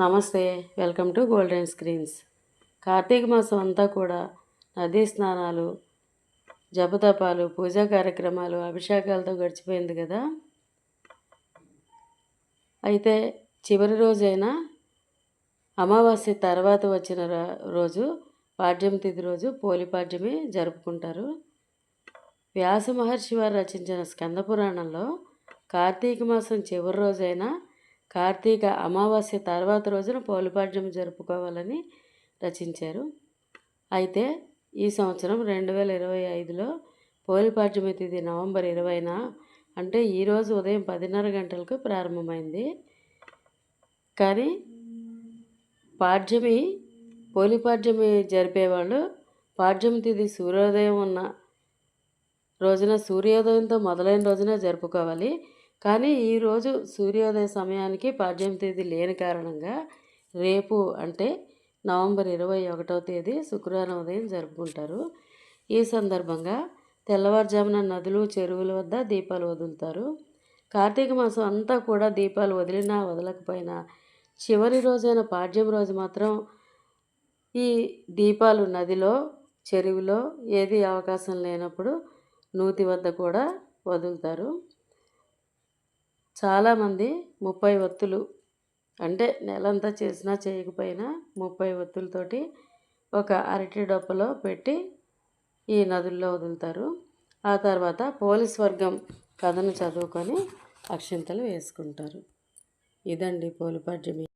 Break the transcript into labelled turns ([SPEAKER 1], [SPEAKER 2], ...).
[SPEAKER 1] నమస్తే welcome to golden screens. కార్తీక మాసం అంతా కూడా నదీ స్నానాలు జపతపాలు పూజా కార్యక్రమాలు అభిషేకాలతో గడిచిపోయింది కదా? అయితే చివరి రోజైన అమావాస్య తర్వాత వచ్చిన రోజు పాడ్యం తిథి రోజు పోలిపాడ్యమి జరుపుకుంటారు. వ్యాస మహర్షి వారు రచించిన స్కంద పురాణంలో కార్తీక మాసం చివరి రోజైన కార్తీక అమావాస్య తర్వాత రోజున పోలిపాడ్యం జరుపుకోవాలని రచించారు. అయితే ఈ సంవత్సరం రెండు వేల ఇరవై ఐదులో పోలిపాడ్యమి తిథి నవంబర్ ఇరవైన అంటే ఈరోజు ఉదయం పదిన్నర గంటలకు ప్రారంభమైంది. కానీ పాడ్యమి పోలిపాడ్యమి జరిపేవాళ్ళు పాడ్యమి తిథి సూర్యోదయం ఉన్న రోజున సూర్యోదయంతో మొదలైన రోజున జరుపుకోవాలి. కానీ ఈరోజు సూర్యోదయ సమయానికి పాడ్యం తేదీ లేని కారణంగా రేపు అంటే నవంబర్ ఇరవై ఒకటవ తేదీ శుక్రవారం ఉదయం జరుపుకుంటారు. ఈ సందర్భంగా తెల్లవారుజామున నదులు చెరువుల వద్ద దీపాలు వదులుతారు. కార్తీక మాసం అంతా కూడా దీపాలు వదిలినా వదలకపోయినా చివరి రోజైన పాడ్యం రోజు మాత్రం ఈ దీపాలు నదిలో చెరువులో ఏది అవకాశం లేనప్పుడు నూతి వద్ద కూడా వదులుతారు. చాలామంది ముప్పై ఒత్తులు అంటే నెలంతా చేసినా చేయకపోయినా ముప్పై ఒత్తులతోటి ఒక అరటి డొప్పలో పెట్టి ఈ నదుల్లో వదులుతారు. ఆ తర్వాత పోలీస్ వర్గం కథను చదువుకొని అక్షింతలు వేసుకుంటారు. ఇదండి పోలిపాడ్యమి